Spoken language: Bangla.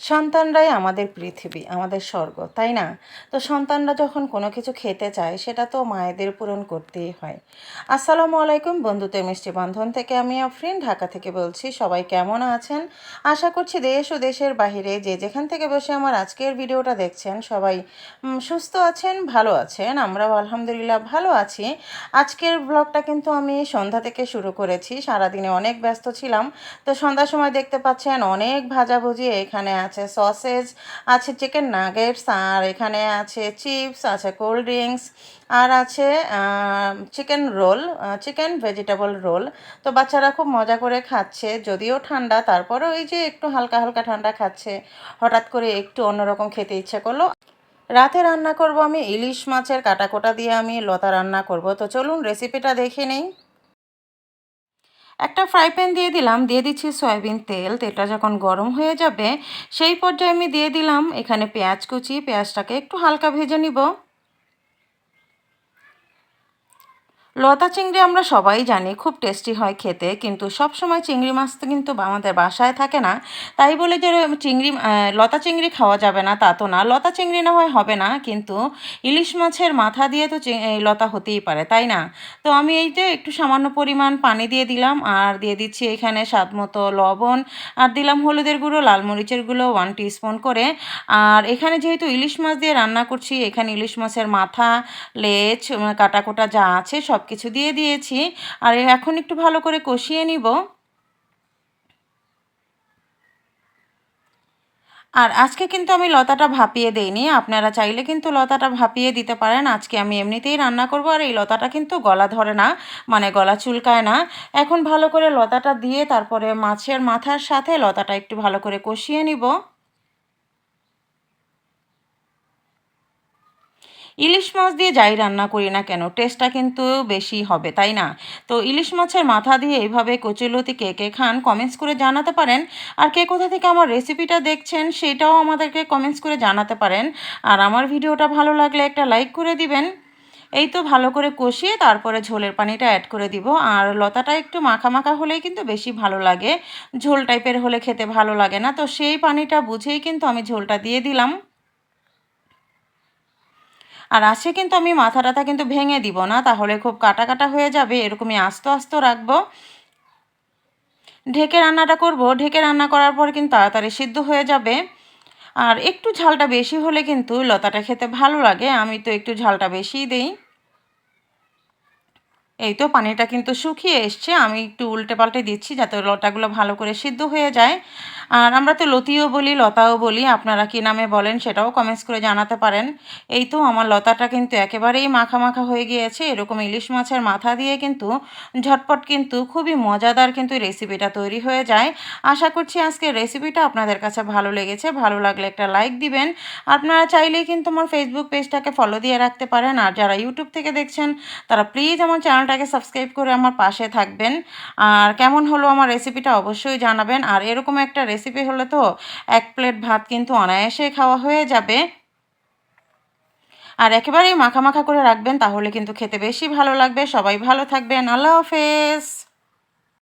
সন্তানরাই আমাদের পৃথিবী, আমাদের স্বর্গ, তাই না? তো সন্তানরা যখন কোনো কিছু খেতে চায়, সেটা তো মায়েদের পূরণ করতেই হয়। আসসালামু আলাইকুম বন্ধুতে মিষ্টি বন্ধন থেকে আমি আফরিন, ঢাকা থেকে বলছি, সবাই কেমন আছেন? আশা করছি দেশ ও দেশের বাহিরে যে যেখান থেকে বসে আমার আজকের ভিডিওটা দেখছেন, সবাই সুস্থ আছেন, ভালো আছেন, আমরাও আলহামদুলিল্লাহ ভালো আছি। আজকের ব্লগটা কিন্তু আমি সন্ধ্যা থেকে শুরু করেছি, সারাদিনে অনেক ব্যস্ত ছিলাম। তো সন্ধ্যার সময় দেখতে পাচ্ছেন অনেক ভাজাভুজি এখানে আছে সসেজ, আছে চিকেন নাগেটস, আর এখানে আছে চিপস, আছে কোল্ড ড্রিঙ্কস, আর আছে chicken roll chicken vegetable roll. তো বাচ্চারা খুব মজা করে খাচ্ছে, যদিও ঠান্ডা, তারপরেও এই যে একটু হালকা হালকা ঠান্ডা খাচ্ছে, হঠাৎ করে একটু অন্যরকম খেতে ইচ্ছে করল। রাতে রান্না করব আমি, ইলিশ মাছের কাটাকোটা দিয়ে আমি লতা রান্না করব। তো চলুন রেসিপিটা দেখে নেই। একটা ফ্রাই প্যান দিয়ে দিলাম, দিয়ে দিচ্ছি সয়াবিন তেল, তেলটা যখন গরম হয়ে যাবে, সেই পর্যায়ে আমি দিয়ে দিলাম এখানে পেঁয়াজ কুচি, পেঁয়াজটাকে একটু হালকা ভেজে নিব। লতা চিংড়ি আমরা সবাই জানি খুব টেস্টি হয় খেতে কিন্তু সব সময় চিংড়ি মাছ তো কিন্তু আমাদের বাসায় থাকে না। তাই বলে যে চিংড়ি লতা চিংড়ি খাওয়া যাবে না তা তো না। লতা চিংড়ি না হয় হবে না কিন্তু ইলিশ মাছের মাথা দিয়ে তো লতা হতেই পারে তাই না? তো আমি এই যে একটু সামান্য পরিমাণ পানি দিয়ে দিলাম আর দিয়ে দিচ্ছি এখানে স্বাদ মতো লবণ আর দিলাম হলুদের গুঁড়ো লাল মরিচের গুঁড়ো ওয়ান টিস্পুন করে। আর এখানে যেহেতু ইলিশ মাছ দিয়ে রান্না করছি এখানে ইলিশ মাছের মাথা লেজ উম, কাটা কোটা যা আছে সব কিছু দিয়ে দিয়েছি। আর এখন একটু ভালো করে কষিয়ে নিব। আর আজকে কিন্তু আমি লতাটা ভাপিয়ে দেইনি। আপনারা চাইলে কিন্তু লতাটা ভাপিয়ে দিতে পারেন। আজকে আমি এমনিতেই রান্না করব আর এই লতাটা কিন্তু গলা ধরে না মানে গলা চুলকায় না। এখন ভালো করে লতাটা দিয়ে তারপরে মাছের মাথার সাথে লতাটা একটু ভালো করে কষিয়ে নিব। ইলিশ মাছ দিয়ে যাই রান্না করি না কেন? টেস্টটা কিন্তু বেশি হবে, তাই না? তো ইলিশ মাছের মাথা দিয়ে এইভাবে কচুলতি কে কে খান কমেন্টস করে জানাতে পারেন। আর কে কোথা থেকে আমার রেসিপিটা দেখছেন সেটাও আমাদেরকে কমেন্টস করে জানাতে পারেন। আর আমার ভিডিওটা ভালো লাগলে একটা লাইক করে দিবেন। এই তো ভালো করে কষিয়ে তারপরে ঝোলের পানিটা অ্যাড করে দিব। আর লতাটা একটু মাখা মাখা হলেই কিন্তু বেশি ভালো লাগে। ঝোল টাইপের হলে খেতে ভালো লাগে না। তো সেই পানিটা বুঝেই কিন্তু আমি ঝোলটা দিয়ে দিলাম। আর আসে কিন্তু আমি মাথা টাথা কিন্তু ভেঙে দিব না, তাহলে খুব কাটা কাটা হয়ে যাবে, এরকমই আস্ত আস্ত রাখব। ঢেকে রান্নাটা করব, ঢেকে রান্না করার পর কিন্তু তাড়াতাড়ি সিদ্ধ হয়ে যাবে। আর একটু ঝালটা বেশি হলে কিন্তু লতাটা খেতে ভালো লাগে, আমি তো একটু ঝালটা বেশিই দেই। এই তো পানিটা কিন্তু শুকিয়ে এসছে, আমি একটু উল্টে পাল্টে দিচ্ছি যাতে লতাগুলো ভালো করে সিদ্ধ হয়ে যায়। আর আমরা তো লতিও বলি, লতাও বলি, আপনারা কী নামে বলেন সেটাও কমেন্টস করে জানাতে পারেন। এই তো আমার লতাটা কিন্তু একেবারেই মাখা মাখা হয়ে গিয়েছে, এরকম ইলিশ মাছের মাথা দিয়ে কিন্তু ঝটপট কিন্তু খুবই মজাদার কিন্তু রেসিপিটা তৈরি হয়ে যায়। আশা করছি আজকের রেসিপিটা আপনাদের কাছে ভালো লেগেছে, ভালো লাগলে একটা লাইক দিবেন। আপনারা চাইলেই কিন্তু আমার ফেসবুক পেজটাকে ফলো দিয়ে রাখতে পারেন, আর যারা ইউটিউব থেকে দেখছেন, তারা প্লিজ আমার চ্যানেলটাকে সাবস্ক্রাইব করে আমার পাশে থাকবেন। আর কেমন হলো আমার রেসিপিটা অবশ্যই জানাবেন। আর এরকম একটা রেসিপি হলে তো এক প্লেট ভাত কিন্তু অনায়াসে খাওয়া হয়ে যাবে। আর একেবারেই মাখা মাখা করে রাখবেন, তাহলে কিন্তু খেতে বেশি ভালো লাগবে। সবাই ভালো থাকবেন। আল্লাহ হাফেজ।